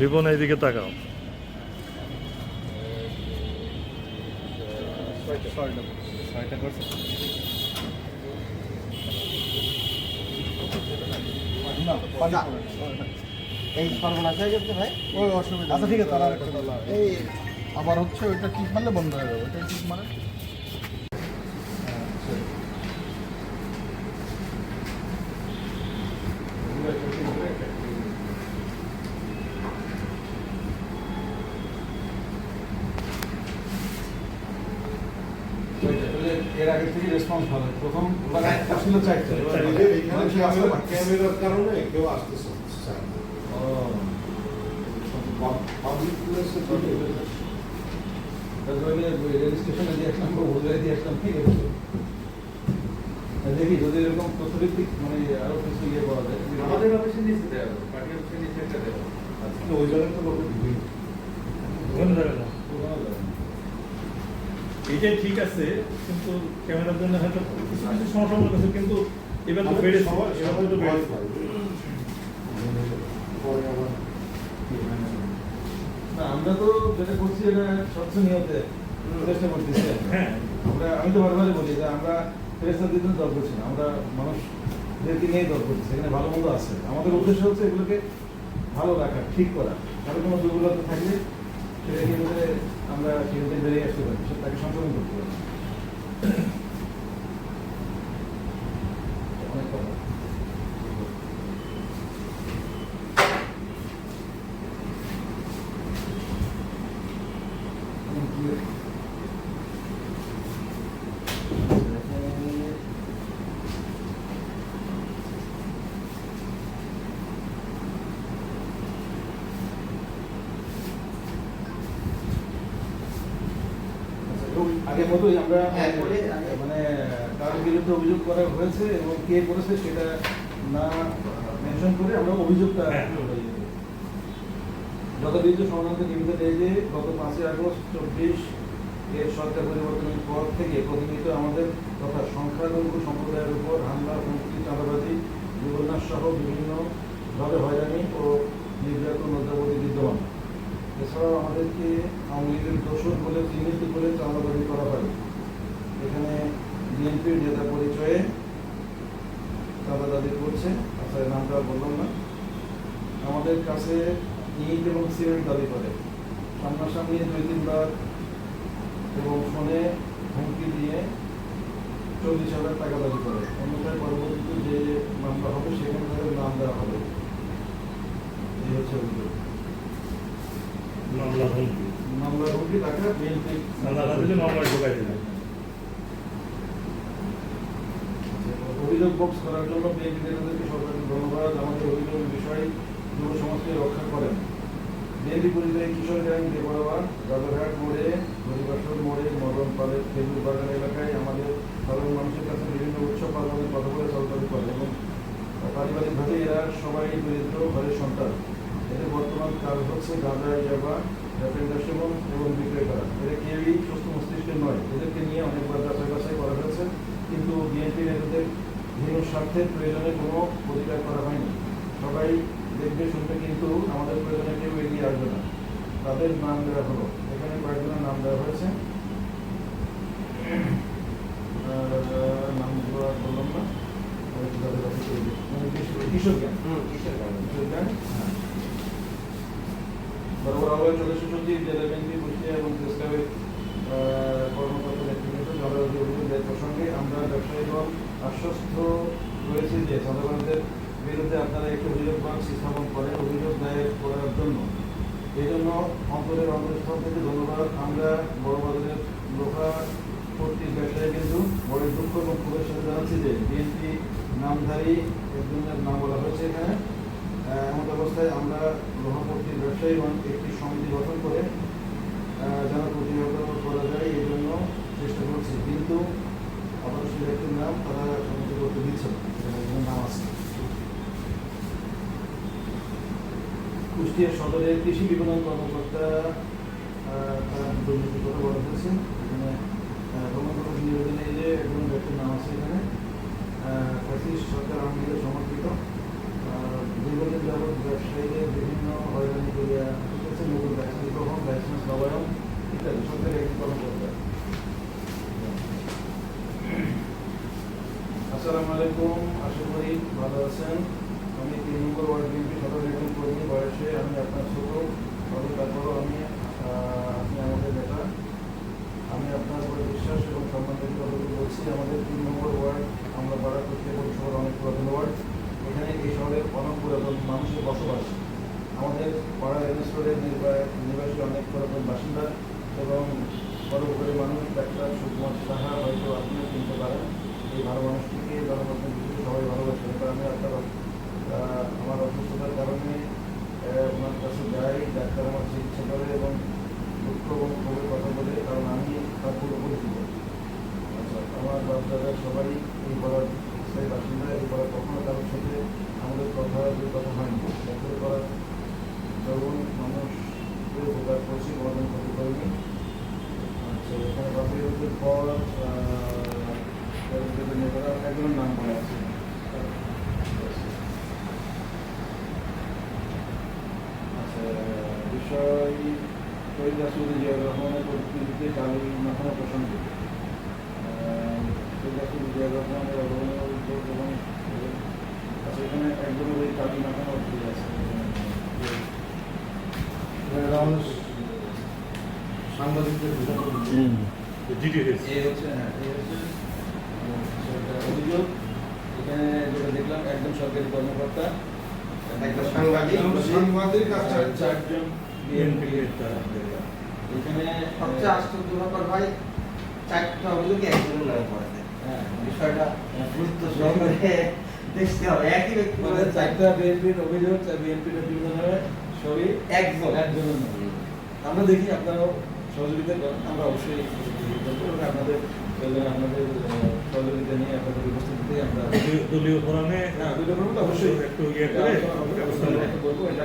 রিপন এইদিকে তাকাও। এই সর্বনাশ হয়ে গেছে ভাই। ওই অসুবিধা। আচ্ছা, ঠিক আছে। এই আবার হচ্ছে ওইটা ঠিক মারলে বন্ধ হয়ে যাবে। ওইটা ঠিক মারে এর আগে থেকে রেসপন্স ভালো প্রথম মানে ক্যামেরার কারণে কেউ আসতেছে না। পাবলিক প্লেসে তো রেজিস্ট্রেশনে দিয়ে আসলাম বা দিয়ে আসলাম? ঠিক আছে। দেখি যদি এরকম তথ্যভিত্তিক মানে আরও কিছু ইয়ে করা যায় আমাদের অফিসে নিচে দেওয়া পার্টি অফিসে নিচে একটা দেওয়া কিন্তু ওই জায়গায় তো লোকের ভিড়। এইটাই ঠিক আছে কিন্তু ক্যামেরার জন্য হয়তো কিছু কিছু সমস্যা মনে করছে কিন্তু এবার তো বেড়েছে। সবাই- এবার তো না আমরা তো যেটা করছি এটা স্বচ্ছ নিয়তে চেষ্টা করতেছি হ্যাঁ। আমরা আমি তো বারবারই বলি যে আমরা ফেরেস্তা দিতে দর করছি না। আমরা মানুষদেরকে নিয়েই দর করছি এখানে ভালো মন্দ আছে। আমাদের উদ্দেশ্য হচ্ছে এগুলোকে ভালো রাখা ঠিক করা। কারও কোনো দুর্বলতা থাকলে আমরা সেখান থেকে আসতে পারি তাকে সংশোধন করতে পারি অনেক কথা আগের মতোই আমরা হ্যাঁ, করে। আগে- মানে কার বিরুদ্ধে অভিযোগ করা হয়েছে এবং কে করেছে সেটা না মেনশন করে আমরা অভিযোগটা হ্যাঁ। যত বিদ্যুৎ সংক্রান্ত নিবেদন এই যে গত পাঁচই আগস্ট চব্বিশ এর সরকার পরিবর্তনের পর থেকে প্রতিনিয়ত আমাদের তথা সংখ্যালঘু সম্প্রদায়ের উপর হামলা হুমকি চাঁদাবাজি দুর্ঘটনার সহ বিভিন্নভাবে হয়রানি ও নির্যাতন অদ্যাবধি বিদ্যমান। এছাড়াও আমাদেরকে আওয়ামী লীগের বলে চিহ্নিত করে চাঁদাবাজি করা হয়। এখানে বিএনপির নেতা পরিচয়ে চাঁদা দাবি করছে আচ্ছা এর নামটা বললাম না। আমাদের কাছে ইট এবং সিমেন্ট দাবি করে। সামনাসামনি দুই তিনবার এবং ফোনে হুমকি দিয়ে চল্লিশ হাজার টাকা দাবি করে। অন্যথায় পরবর্তীতে যে মামলা হবে, সেখানে তাদের নাম দেওয়া হবে। এই হচ্ছে অভিযোগ। হুমকি হুমকি না দিলে মামলা ঢোকাই অভিযোগ বক্স করার জন্য বিএনপি নেতাদেরকে সরকারকে ধন্যবাদ। আমাদের অভিযোগের বিষয়ে যুব সমাজকে রক্ষা করেন। বিএনপি পরিচয়ে কিশোর গ্যাং দেবরওয়ার রাজারহাট মোড়ে হরিবাসর মোড়ে মদন পালের খেজুর বাগান এলাকায় আমাদের সাধারণ মানুষের কাছে বিভিন্ন উৎসব পার্বণের কথা বলে করে এবং পারিবারিকভাবে এরা সবাই দরিদ্র ঘরের সন্তান। এদের বর্তমান কাজ হচ্ছে গাঁজা ইয়াবা র্যাপেন্ডা সেবন এবং বিক্রয় করা। এরা কেউই সুস্থ মস্তিষ্কের নয়। এদেরকে নিয়ে অনেকবার যাচাই বাছাই করা হয়েছে কিন্তু বিএনপি নেতাদের ভিন্ন স্বার্থের প্রয়োজনে কোনো প্রতিকার করা হয়নি। সবাই দেখবে শুনবে কিন্তু আমাদের প্রয়োজনে কেউ এগিয়ে আসবে না। তাদের নাম দেওয়া হলো। এখানে কয়েকজনের নাম দেওয়া হয়েছে। নামগুলো আর বললাম না। মানে কিশোর- কিশোর জ্ঞান কিশোর জ্ঞান আহ্বায়ক সদস্য সচিব জেলা বিএনপি কুষ্টিয়া এবং প্রেস ক্লাবের আহ, কর্মকর্তা নেতৃবৃন্দ জলবায়ু অভিযোগের প্রসঙ্গে আমরা ব্যবসায়ীগণ আশ্বস্ত রয়েছে যে জনগণদের বিরুদ্ধে আপনারা একটি অভিযোগ বাক্স স্থাপন করেন অভিযোগ দায়ের করার জন্য। এই জন্য অন্তরের অন্তঃস্থল থেকে ধন্যবাদ। আমরা বড় বাজারের লোহা ভর্তি ব্যবসায়ী কিন্তু বড় দুঃখ এবং সাথে জানাচ্ছি যে বিএনপি নামধারী একজনের নাম বলা হয়েছে এখানে। অবস্থায় আমরা লোহাপট্টির ব্যবসায়ীগণ একটি সমিতি গঠন করে যেন প্রতিহত করা যায় এই জন্য চেষ্টা করছি। কিন্তু আবার সে নাম তারা সমিতি করতে দিচ্ছে নাম আছে। কুষ্টিয়া সদরের কৃষি বিপণন কর্মকর্তা তার দুর্নীতির কথা বলা হয়েছে। এখানে কর্মকর্তা নিবেদনে যে একজন ব্যক্তির নাম আছে এখানে। সরকার আওয়ামী লীগের আলাইকুম। আশা করি ভালো আছেন। আমি তিন নম্বর ওয়ার্ড বিএনপি সদর কর্মী বয়সে আমি আপনার ছোট। তবে তারপরও আমি আপনি আমাদের নেতা। আমি আপনার উপরে বিশ্বাস এবং সম্মান রেখে বলছি। আমাদের তিন নম্বর ওয়ার্ড আমরা পাড়া করতে পৌরসভার অনেক পুরাতন ওয়ার্ড। এখানে এই শহরের অনেক পুরাতন মানুষের বসবাস। আমাদের পাড়া এনএসরের নিবাসী অনেক পুরাতন বাসিন্দা এবং সর্বোপরি মানুষ ডাক্তার সুকুমার সাহা হয়তো আপনিও চিনতে পারেন। এই ভালো মানুষটিকে জনগণের ভিতরে সবাই ভালোবাসে এবার আমি আপনার আহ, আমার অসুস্থতার কারণে আহ, ওনার কাছে যাই ডাক্তার আমার চিকিৎসা করে এবং দুঃখ এবং খবরের কথা বলে কারণ আমি তার পুরো পরিচিত দাদা সবাই এই পাড়ার স্থায়ী বাসিন্দা, এই পাড়া কখনো কারোর সাথে আমাদের কথা যে কথা হয়নি। চাকরি করার যখন মানুষকে উপকার করছি কোনোদিন ক্ষতি করিনি আচ্ছা এখানে বাপের পর নেতারা একজনের নাম বলা আছে। আচ্ছা বিষয় শহীদ রাসুল জিয়া রহমানের পরিস্থিতিতে কালী মাখানো প্রসঙ্গে সেটা অভিযোগ এখানে দেখলাম একজন সরকারি কর্মকর্তা একজন সাংবাদিক। সাংবাদিক চারজন বিএনপি এখানে সবচেয়ে আশ্চর্য ব্যাপার ভাই, চারটা অভিযোগে একজনের নামে পড়েছে হ্যাঁ বিষয়টা গুরুত্ব সহকারে দেখতে হবে। একই ব্যক্তি মানে চারটা বিএনপির অভিযোগ বিএনপির বিভিন্ন নামে সবই একজন একজনের আমরা দেখি আপনারাও সহযোগিতা করেন আমরা অবশ্যই আপনাদের আপনাদের সহযোগিতা নিয়ে আপনাদের উপস্থিতিতে আমরা দলীয় ফোরামে হ্যাঁ দুটো করব অবশ্যই একটু ইয়ে করে ব্যবস্থা ব্যবস্থা করব এটা